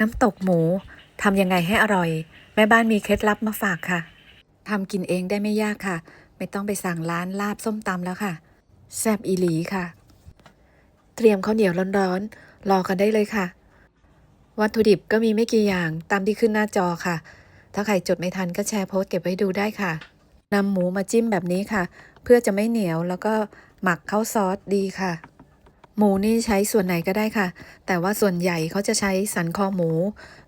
น้ำตกหมูทำยังไงให้อร่อย แม่บ้านมีเคล็ดลับมาฝากค่ะทำกินเองได้ไม่ยากค่ะ ไม่ต้องไปสั่งร้านลาบส้มตำแล้วค่ะ แซบอีหลีค่ะ เตรียมข้าวเหนียวร้อนๆรอกันได้เลยค่ะ วัตถุดิบก็มีไม่กี่อย่างตามที่ขึ้นหน้าจอค่ะ ถ้าใครจดไม่ทันก็แชร์โพสต์เก็บไว้ดูได้ค่ะนำหมูมาจิ้มแบบนี้ค่ะ เพื่อจะไม่เหนียวแล้วก็หมักเข้าซอสดีค่ะ หมูนี่ใช้ส่วนไหนก็ได้ค่ะ แต่ว่าส่วนใหญ่เขาจะใช้สันคอหมู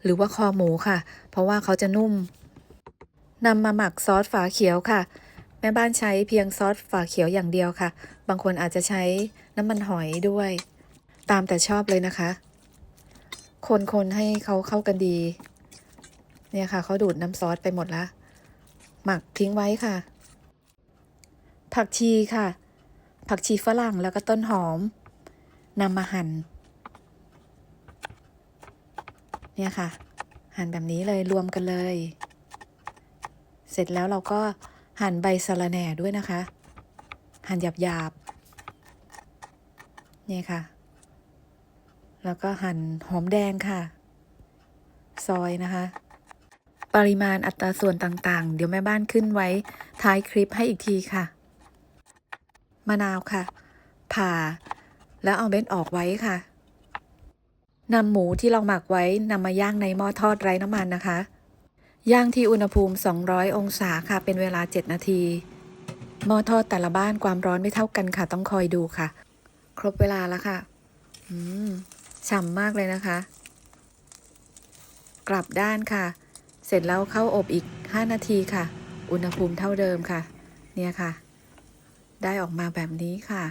หรือว่าคอหมูค่ะ เพราะว่าเขาจะนุ่มนำมาหมักซอสฝาเขียวค่ะ แม่บ้านใช้เพียงซอสฝาเขียวอย่างเดียวค่ะ บางคนอาจจะใช้น้ำมันหอยด้วย ตามแต่ชอบเลยนะคะ คนๆให้เขาเข้ากันดี เนี่ยค่ะเขาดูดน้ำซอสไปหมดละหมักทิ้งไว้ค่ะ ผักชีค่ะ ผักชีฝรั่งแล้วก็ต้นหอม นำมาหั่นเนี่ยค่ะ หั่นแบบนี้เลยรวมกันเลย เสร็จแล้วเราก็หั่นใบสะระแหน่ด้วยนะคะ หั่นหยาบๆเนี่ยค่ะ แล้วก็หั่นหอมแดงค่ะ ซอยนะคะ ปริมาณอัตราส่วนต่างๆ เดี๋ยวแม่บ้านขึ้นไว้ท้ายคลิปให้อีกทีค่ะ มะนาวค่ะ ผ่า แล้วเอาเม็ดออกไว้ค่ะนำหมูที่เราหมักไว้นำมาย่างในหม้อทอดไร้น้ำมันนะคะ ย่างที่อุณหภูมิ 200 องศาค่ะ เป็นเวลา 7 นาที หม้อทอดแต่ละบ้านความร้อนไม่เท่ากันค่ะ ต้องคอยดูค่ะ ครบเวลาแล้วค่ะ อืม ฉ่ำมากเลยนะคะ กลับด้านค่ะ เสร็จแล้วเข้าอบอีก 5 นาทีค่ะ อุณหภูมิเท่าเดิมค่ะ เนี่ยค่ะ ได้ออกมาแบบนี้ค่ะ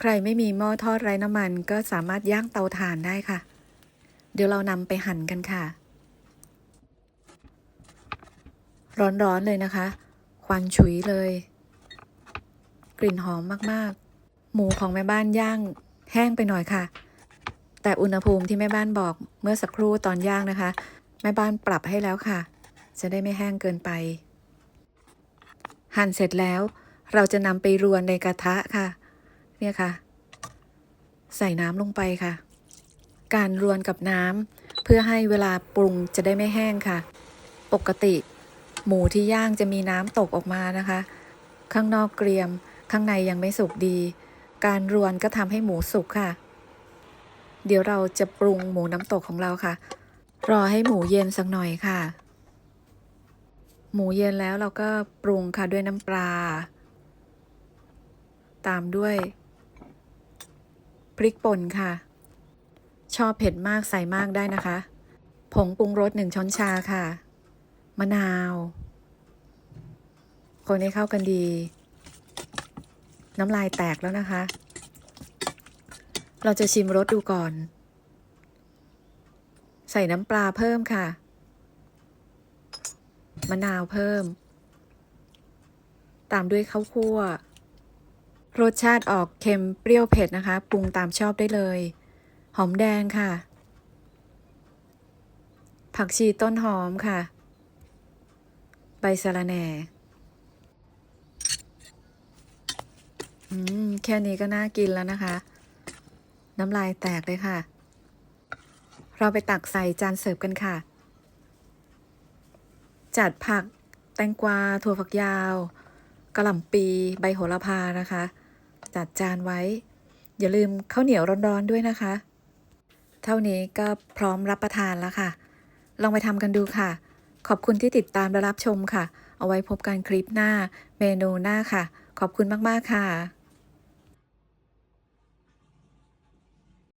ใครไม่มีหม้อทอดไร้น้ำมันก็สามารถย่างเตาถ่านได้ค่ะ เดี๋ยวเรานำไปหั่นกันค่ะ ร้อนๆเลยนะคะ ควันฉุยเลย กลิ่นหอมมากๆ หมูของแม่บ้านย่างแห้งไปหน่อยค่ะ แต่อุณหภูมิที่แม่บ้านบอกเมื่อสักครู่ตอนย่างนะคะ แม่บ้านปรับให้แล้วค่ะ จะได้ไม่แห้งเกินไป หั่นเสร็จแล้ว เราจะนำไปรวนในกระทะค่ะ เนี่ยค่ะ ใส่น้ำลงไปค่ะ การรวนกับน้ำเพื่อให้เวลาปรุงจะได้ไม่แห้งค่ะ ปกติ หมูที่ย่างจะมีน้ำตกออกมานะคะ ข้างนอกเกรียม ข้างในยังไม่สุกดี การรวนก็ทำให้หมูสุกค่ะ เดี๋ยวเราจะปรุงหมูน้ำตกของเราค่ะ รอให้หมูเย็นสักหน่อยค่ะ หมูเย็นแล้วเราก็ปรุงค่ะด้วยน้ำปลาตามด้วย พริกป่นค่ะ ชอบเผ็ดมากใส่มากได้นะคะ ผงปรุงรสหนึ่งช้อนชาค่ะ มะนาว คนให้เข้ากันดี น้ำลายแตกแล้วนะคะ เราจะชิมรสดูก่อน ใส่น้ำปลาเพิ่มค่ะ มะนาวเพิ่ม ตามด้วยข้าวคั่ว รสชาติออกเค็มเปรี้ยวเผ็ดนะคะ ปรุงตามชอบได้เลย หอมแดงค่ะ ผักชีต้นหอมค่ะ ใบสะระแหน่แค่นี้ก็น่ากินแล้วนะคะ น้ำลายแตกเลยค่ะ เราไปตักใส่จานเสิร์ฟกันค่ะ จัดผักแตงกวาถั่วฝักยาวกระหล่ำปี ใบโหระพานะคะ จัดจานไว้ อย่าลืมข้าวเหนียวร้อนๆด้วยนะคะ เท่านี้ก็พร้อมรับประทานแล้วค่ะ ลองไปทำกันดูค่ะ ขอบคุณที่ติดตามและรับชมค่ะ เอาไว้พบกันคลิปหน้า เมนูหน้าค่ะ ขอบคุณมากๆค่ะ